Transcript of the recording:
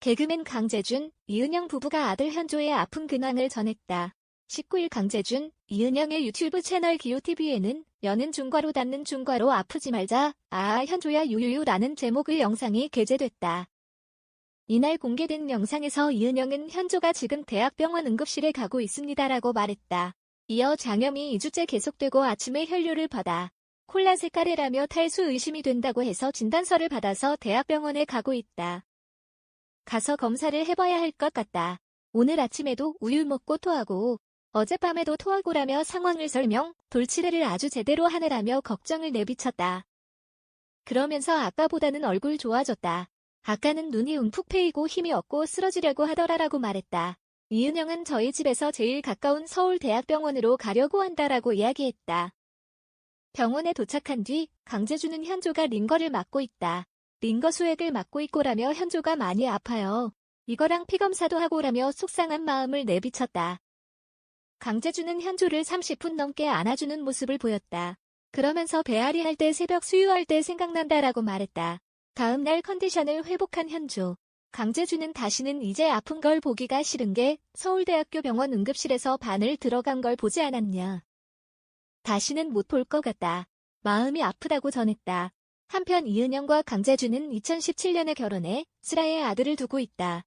개그맨 강재준, 이은영 부부가 아들 현조의 아픈 근황을 전했다. 19일 강재준, 이은영의 유튜브 채널 기요TV에는 여는 중과로 닿는 중과로 아프지 말자, 아 현조야 유유유라는 제목의 영상이 게재됐다. 이날 공개된 영상에서 이은영은 현조가 지금 대학병원 응급실에 가고 있습니다라고 말했다. 이어 장염이 2주째 계속되고 아침에 혈류를 받아 콜라 색깔이라며 탈수 의심이 된다고 해서 진단서를 받아서 대학병원에 가고 있다. 가서 검사를 해봐야 할 것 같다. 오늘 아침에도 우유 먹고 토하고 어젯밤에도 토하고라며 상황을 설명, 돌치레를 아주 제대로 하느라며 걱정을 내비쳤다. 그러면서 아까보다는 얼굴 좋아졌다. 아까는 눈이 움푹 패이고 힘이 없고 쓰러지려고 하더라라고 말했다. 이은영은 저희 집에서 제일 가까운 서울대학병원으로 가려고 한다라고 이야기했다. 병원에 도착한 뒤 강재준은 현조가 링거를 맞고 있다. 링거 수액을 맞고 있고라며 현조가 많이 아파요. 이거랑 피검사도 하고라며 속상한 마음을 내비쳤다. 강재준은 현조를 30분 넘게 안아주는 모습을 보였다. 그러면서 배앓이 할 때 새벽 수유할 때 생각난다라고 말했다. 다음 날 컨디션을 회복한 현조. 강재준은 다시는 이제 아픈 걸 보기가 싫은 게 서울대학교 병원 응급실에서 바늘 들어간 걸 보지 않았냐. 다시는 못 볼 것 같다. 마음이 아프다고 전했다. 한편 이은영과 강재준은 2017년에 결혼해 슬아의 아들을 두고 있다.